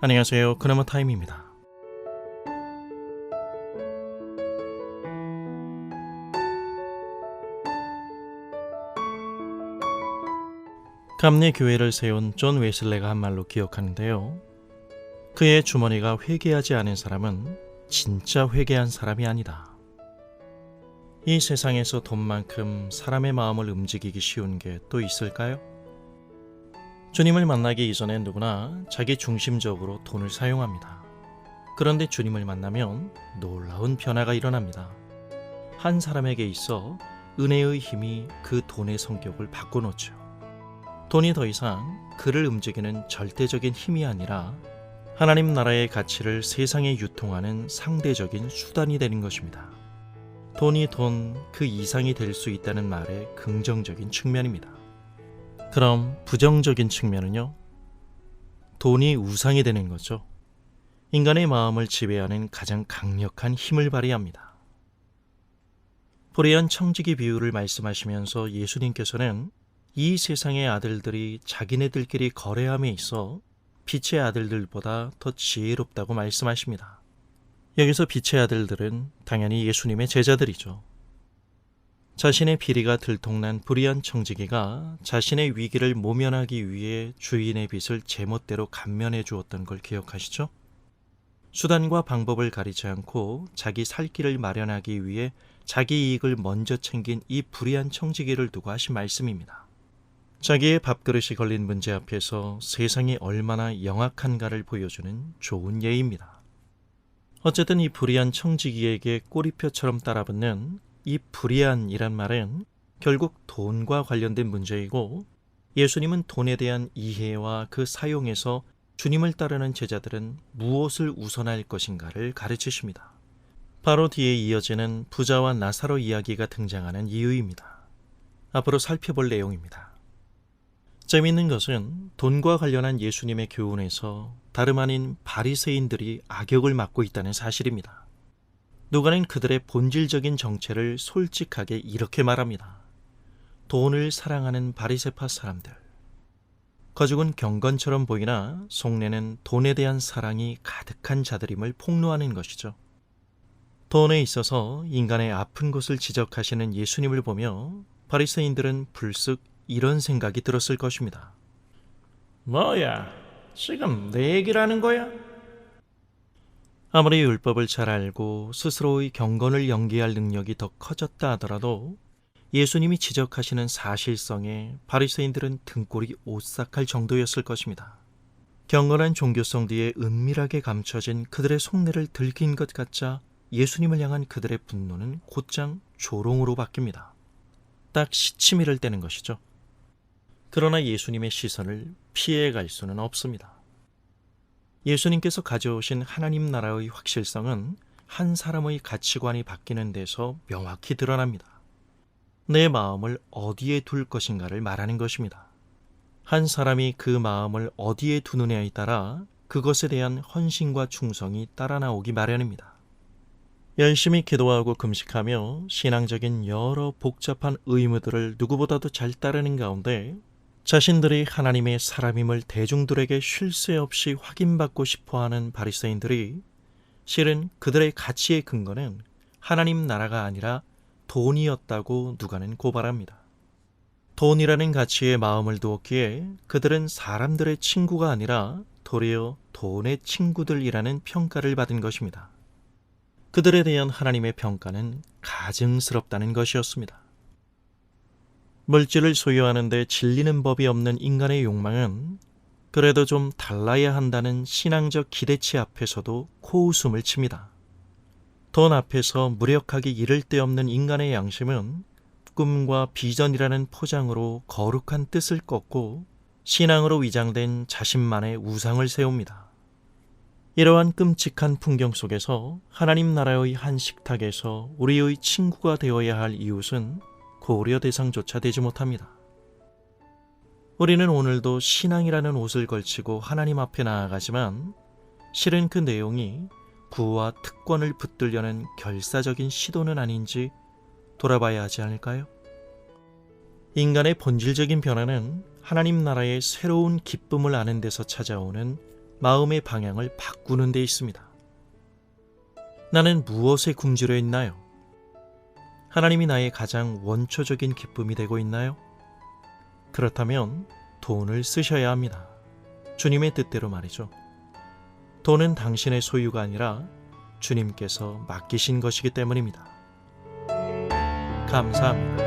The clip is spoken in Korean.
안녕하세요. 그나마 타임입니다. 감리 교회를 세운 존 웨슬레가 한 말로 기억하는데요. 그의 주머니가 회개하지 않은 사람은 진짜 회개한 사람이 아니다. 이 세상에서 돈만큼 사람의 마음을 움직이기 쉬운 게 또 있을까요? 주님을 만나기 이전에 누구나 자기 중심적으로 돈을 사용합니다. 그런데 주님을 만나면 놀라운 변화가 일어납니다. 한 사람에게 있어 은혜의 힘이 그 돈의 성격을 바꿔놓죠. 돈이 더 이상 그를 움직이는 절대적인 힘이 아니라 하나님 나라의 가치를 세상에 유통하는 상대적인 수단이 되는 것입니다. 돈이 돈 그 이상이 될 수 있다는 말의 긍정적인 측면입니다. 그럼 부정적인 측면은요? 돈이 우상이 되는 거죠. 인간의 마음을 지배하는 가장 강력한 힘을 발휘합니다. 불의한 청지기 비유를 말씀하시면서 예수님께서는 이 세상의 아들들이 자기네들끼리 거래함에 있어 빛의 아들들보다 더 지혜롭다고 말씀하십니다. 여기서 빛의 아들들은 당연히 예수님의 제자들이죠. 자신의 비리가 들통난 불의한 청지기가 자신의 위기를 모면하기 위해 주인의 빚을 제멋대로 감면해 주었던 걸 기억하시죠? 수단과 방법을 가리지 않고 자기 살 길을 마련하기 위해 자기 이익을 먼저 챙긴 이 불의한 청지기를 두고 하신 말씀입니다. 자기의 밥그릇이 걸린 문제 앞에서 세상이 얼마나 영악한가를 보여주는 좋은 예입니다. 어쨌든 이 불의한 청지기에게 꼬리표처럼 따라붙는 이 불의한이란 말은 결국 돈과 관련된 문제이고 예수님은 돈에 대한 이해와 그 사용에서 주님을 따르는 제자들은 무엇을 우선할 것인가를 가르치십니다. 바로 뒤에 이어지는 부자와 나사로 이야기가 등장하는 이유입니다. 앞으로 살펴볼 내용입니다. 재미있는 것은 돈과 관련한 예수님의 교훈에서 다름 아닌 바리새인들이 악역을 맡고 있다는 사실입니다. 누가는 그들의 본질적인 정체를 솔직하게 이렇게 말합니다. 돈을 사랑하는 바리새파 사람들. 거죽은 경건처럼 보이나 속내는 돈에 대한 사랑이 가득한 자들임을 폭로하는 것이죠. 돈에 있어서 인간의 아픈 곳을 지적하시는 예수님을 보며 바리새인들은 불쑥 이런 생각이 들었을 것입니다. 뭐야, 지금 내 얘기를 하는 거야? 아무리 율법을 잘 알고 스스로의 경건을 연기할 능력이 더 커졌다 하더라도 예수님이 지적하시는 사실성에 바리새인들은 등골이 오싹할 정도였을 것입니다. 경건한 종교성 뒤에 은밀하게 감춰진 그들의 속내를 들킨 것 같자 예수님을 향한 그들의 분노는 곧장 조롱으로 바뀝니다. 딱 시치미를 떼는 것이죠. 그러나 예수님의 시선을 피해갈 수는 없습니다. 예수님께서 가져오신 하나님 나라의 확실성은 한 사람의 가치관이 바뀌는 데서 명확히 드러납니다. 내 마음을 어디에 둘 것인가를 말하는 것입니다. 한 사람이 그 마음을 어디에 두느냐에 따라 그것에 대한 헌신과 충성이 따라 나오기 마련입니다. 열심히 기도하고 금식하며 신앙적인 여러 복잡한 의무들을 누구보다도 잘 따르는 가운데 자신들이 하나님의 사람임을 대중들에게 쉴 새 없이 확인받고 싶어 하는 바리새인들이 실은 그들의 가치의 근거는 하나님 나라가 아니라 돈이었다고 누가는 고발합니다. 돈이라는 가치에 마음을 두었기에 그들은 사람들의 친구가 아니라 도리어 돈의 친구들이라는 평가를 받은 것입니다. 그들에 대한 하나님의 평가는 가증스럽다는 것이었습니다. 물질을 소유하는데 질리는 법이 없는 인간의 욕망은 그래도 좀 달라야 한다는 신앙적 기대치 앞에서도 코웃음을 칩니다. 돈 앞에서 무력하기 이를 데 없는 인간의 양심은 꿈과 비전이라는 포장으로 거룩한 뜻을 꺾고 신앙으로 위장된 자신만의 우상을 세웁니다. 이러한 끔찍한 풍경 속에서 하나님 나라의 한 식탁에서 우리의 친구가 되어야 할 이웃은 고려 대상조차 되지 못합니다. 우리는 오늘도 신앙이라는 옷을 걸치고 하나님 앞에 나아가지만 실은 그 내용이 구와 특권을 붙들려는 결사적인 시도는 아닌지 돌아봐야 하지 않을까요? 인간의 본질적인 변화는 하나님 나라의 새로운 기쁨을 아는 데서 찾아오는 마음의 방향을 바꾸는 데 있습니다. 나는 무엇에 굶주려 있나요? 하나님이 나의 가장 원초적인 기쁨이 되고 있나요? 그렇다면 돈을 쓰셔야 합니다. 주님의 뜻대로 말이죠. 돈은 당신의 소유가 아니라 주님께서 맡기신 것이기 때문입니다. 감사합니다.